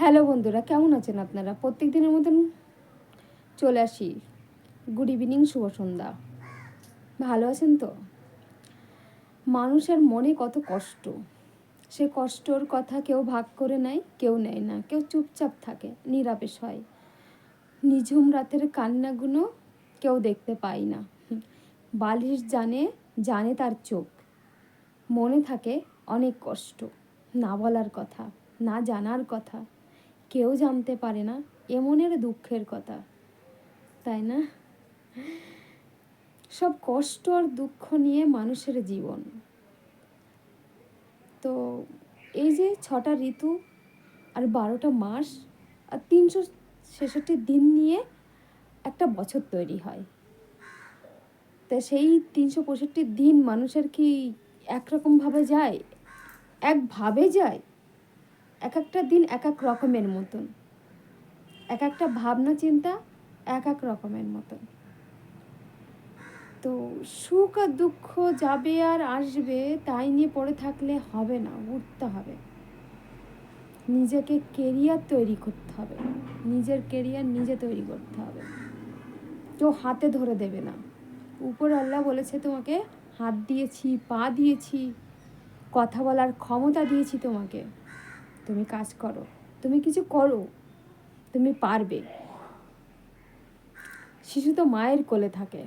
Hello বন্ধুরা, কেমন আছেন আপনারা? প্রত্যেক দিনের মতন চলে আসি। গুড ইভিনিং শুভ সন্ধ্যা। ভালো আছেন তো? মানুষের মনে কত কষ্ট। সে কষ্টর কথা কেউ ভাগ করে নেয়, কেউ নেয় না। কেউ চুপচাপ থাকে নিরাপেশ হয়। নিঝুম রাতের কান্নাগুলো কেউ দেখতে পায় না। বালিশ জানে জানে তার চোখ। মনে থাকে অনেক কষ্ট। না বলার কথা, না জানার কথা। কেউ জানতে পারে না, এমনের দুঃখের কথা, তাই না? সব কষ্ট আর দুঃখ নিয়ে মানুষের জীবন। তো এই যে ছটা ঋতু আর বারোটা মাস আর তিনশো ছেষট্টি দিন নিয়ে একটা বছর তৈরি হয়। তা সেই তিনশো পঁয়ষট্টি দিন মানুষের কি একরকমভাবে যায়? একভাবে যায়? এক একটা দিন এক এক রকমের মতন। এক একটা ভাবনা চিন্তা এক এক রকমের মতন। তো সুখ আর দুঃখ যাবে আর আসবে, তাই নিয়ে পড়ে থাকলে হবে না, উঠতে হবে। নিজেকে কেরিয়ার তৈরি করতে হবে। নিজের কেরিয়ার নিজে তৈরি করতে হবে। কেউ হাতে ধরে দেবে না। উপর আল্লাহ বলেছে, তোমাকে হাত দিয়েছি, পা দিয়েছি, কথা বলার ক্ষমতা দিয়েছি তোমাকে। তুমি কাজ করো। তুমি কিছু করো, তুমি পারবে। শিশু তো মায়ের কোলে থাকে।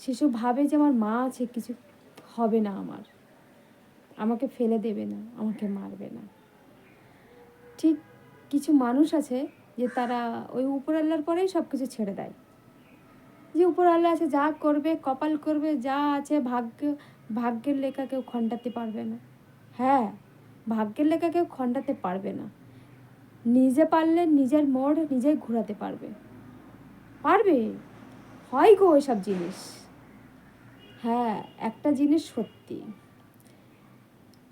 শিশু ভাবে যে আমার মা আছে, কিছু হবে না আমার। আমাকে ফেলে দেবে না, আমাকে মারবে না। ঠিক কিছু মানুষ আছে যে তারা ওই উপর আল্লাহর পরেই সব কিছু ছেড়ে দেয়। যে উপর আল্লাহ আছে, যা করবে, কপাল করবে, যা আছে, ভাগ্য, ভাগ্যের লেখা কেউ খণ্ডাতে পারবে না। হ্যাঁ ভাগ্যের লেখা কেউ খণ্ডাতে পারবে না। নিজে পারলে নিজের মোড় নিজেই ঘোরাতে পারবে। পারবে? হয় গো ওইসব জিনিস। হ্যাঁ একটা জিনিস সত্যি।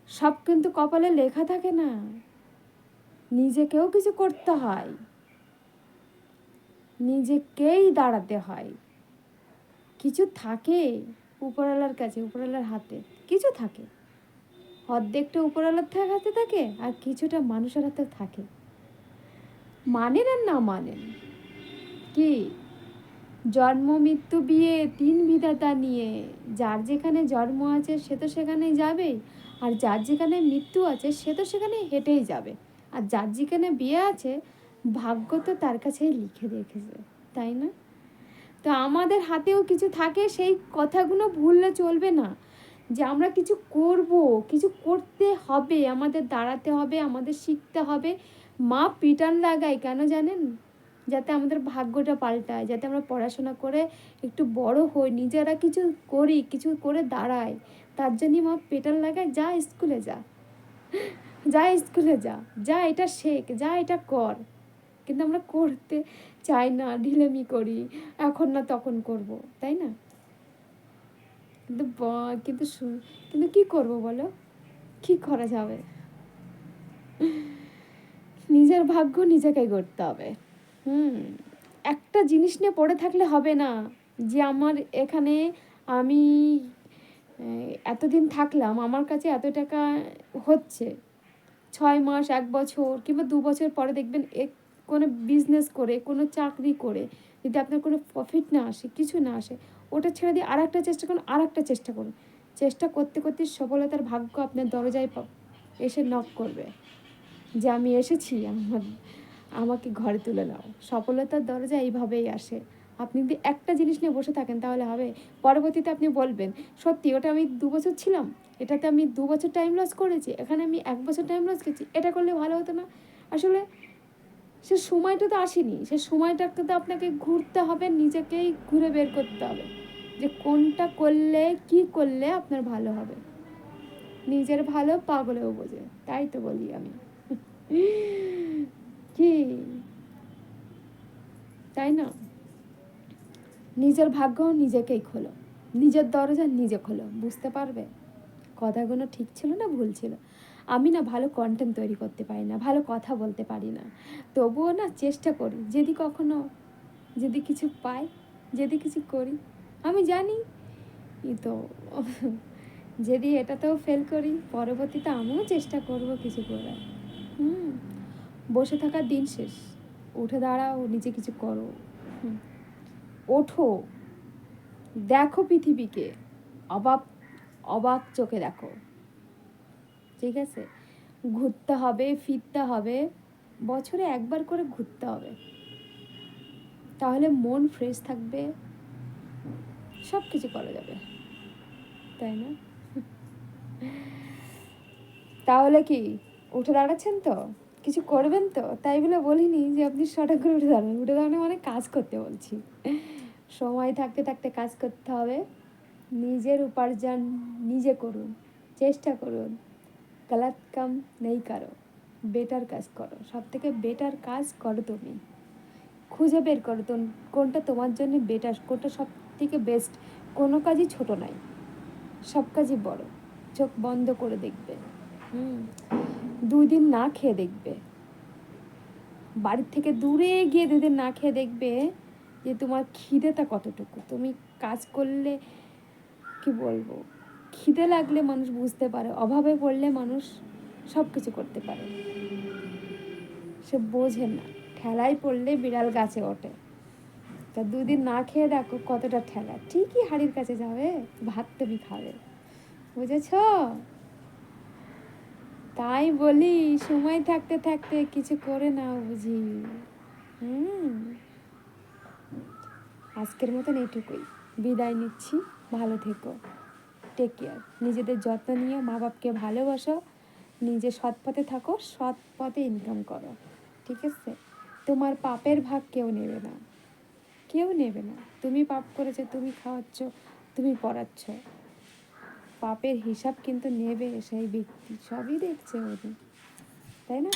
সব কিন্তু কপালে লেখা থাকে না। নিজেকেও কিছু করতে হয়। নিজেকেই দাঁড়াতে হয়। কিছু থাকে উপরওয়ালার কাছে, উপরওয়ালার হাতে। কিছু থাকে। অর্ধেকটা উপরওয়ালার থাক- হাতে থাকে আর কিছুটা মানুষের হাতে থাকে। মানেন আর না মানেন? কি? জন্ম, মৃত্যু, বিয়ে, তিন বিধাতা নিয়ে যার যেখানে জন্ম আছে সে তো সেখানেই যাবে, আর যার যেখানে মৃত্যু আছে সে তো সেখানে হেঁটেই যাবে। আর যার যেখানে বিয়ে আছে, ভাগ্য তো তার কাছেই লিখে রেখেছে, তাই না? তো আমাদের হাতেও কিছু থাকে, সেই কথাগুলো ভুললে চলবে না। যে আমরা কিছু করব, কিছু করতে হবে, আমাদের দাঁড়াতে হবে, আমাদের শিখতে হবে। মা পিটান লাগায় কেন জানেন? যাতে আমাদের ভাগ্যটা পাল্টায়, যাতে আমরা পড়াশোনা করে একটু বড় হই, নিজেরা কিছু করি, কিছু করে দাঁড়াই তার জন্যই মা পেটান লাগায়, যা স্কুলে যা। যা স্কুলে যা যা এটা শেখ, যা এটা কর। কিন্তু আমরা করতে চাই না, ঢিলেমি করি, এখন না তখন করব, তাই না? কিন্তু কিন্তু কিন্তু কি করব বলো? কি করা যাবে? নিজের ভাগ্য নিজেকেই করতে হবে। হুম, একটা জিনিস নিয়ে পড়ে থাকলে হবে না যে আমার এখানে আমি এতদিন থাকলাম, আমার কাছে এত টাকা হচ্ছে। ছয় মাস, এক বছর কিংবা দু বছর পরে দেখবেন এক কোনো বিজনেস করে, কোনো চাকরি করে, যদি আপনার কোনো প্রফিট না আসে, কিছু না আসে ওটা ছেড়ে দিয়ে আর একটা চেষ্টা করুন আর একটা চেষ্টা করুন। চেষ্টা করতে করতে সফলতার ভাগ্য আপনার দরজায় এসে নক করবে। যে আমি এসেছি, আমার, আমাকে ঘরে তুলে নাও। সফলতার দরজা এইভাবেই আসে। আপনি যদি একটা জিনিস নিয়ে বসে থাকেন, তাহলে হবে, পরবর্তীতে আপনি বলবেন, সত্যি, ওটা আমি দু বছর ছিলাম। এটাতে আমি দু বছর টাইম লস করেছি। এখানে আমি এক বছর টাইম লস করেছি এটা করলে ভালো হতো না? আসলে সে সময়টা তো আসেনি। সে সময়টাকে তো আপনাকে ঘুরতে হবে, নিজেকেই ঘুরে বের করতে হবে। যে কোনটা করলে, কি করলে আপনার ভালো হবে। নিজের ভালো পাগলেও বোঝে, তাই তো বলি আমি। কি? তাই না? নিজের ভাগ্য নিজেকেই খোলো। নিজের দরজা নিজে খোলো, বুঝতে পারবে? কথাগুলো ঠিক ছিল না, ভুল ছিল? আমি না ভালো কন্টেন্ট তৈরি করতে পারি না, ভালো কথা বলতে পারি না। তবুও না চেষ্টা করি, যদি কখনো, যদি কিছু পাই, যদি কিছু করি, আমি জানি। তো, যদি এটাতেও ফেল করি, পরবর্তীতে আমিও চেষ্টা করব কিছু করার। হুম, বসে থাকার দিন শেষ, উঠে দাঁড়াও, নিজে কিছু করো। ওঠো, দেখো পৃথিবীকে, অবাক অবাক চোখে দেখো। ঠিক আছে? ঘুরতে হবে, ফিরতে হবে, বছরে একবার করে ঘুরতে হবে। তাহলে মন ফ্রেশ থাকবে সব কিছু করা যাবে। তাই না? তাহলে কি, উঠে দাঁড়াচ্ছেন তো? কিছু করবেন তো? তাই বলে বলিনি যে আপনি সঠিক করে উঠে দাঁড়ান। উঠে দাঁড়ানো মানে কাজ করতে বলছি। সময় থাকতে থাকতে কাজ করতে হবে। নিজের উপার্জন নিজে করুন, চেষ্টা করুন। গলত কাম নেই করো। বেটার কাজ করো সব থেকে বেটার কাজ করো তুমি। খুঁজে বের করো কোনটা তোমার জন্য বেটার কোনটা সব থেকে বেস্ট কোনো কাজই ছোট নাই। সব কাজই বড়, চোখ বন্ধ করে দেখবে। হুম, দুই দিন না খেয়ে দেখবে। বাড়ির থেকে দূরে গিয়ে দুই দিন না খেয়ে দেখবে যে তোমার খিদেটা কতটুকু। তুমি কাজ করলে কি বলব? খিদে লাগলে মানুষ বুঝতে পারে, অভাবে পড়লে মানুষ সব কিছু করতে পারে। সে বোঝে না, ঠেলায় পড়লে বিড়াল গাছে ওঠে। তা দুদিন না খেয়ে দেখো কতটা ঠেলা। ঠিকই হাড়ির কাছে যাবে, ভাত তুমি খাবে। বুঝেছ? তাই বলি, সময় থাকতে থাকতে কিছু করে নাও বুঝি। হুম। আজকের মতন এইটুকুই। বিদায় নিচ্ছি, ভালো থেকো। টেক কেয়ার নিজেদের যত্ন নিয়ে মা বাপকে ভালোবাসো নিজে সৎ পথে থাকো, সৎ পথে ইনকাম করো। ঠিক আছে? তোমার পাপের ভাগ কেউ নেবে না। কেউ নেবে না। তুমি পাপ করেছ, তুমি খাওয়াচ্ছ, তুমি পড়াচ্ছ। পাপের হিসাব কিন্তু নেবে সেই ব্যক্তি। সবই দেখছে উনি তাই না?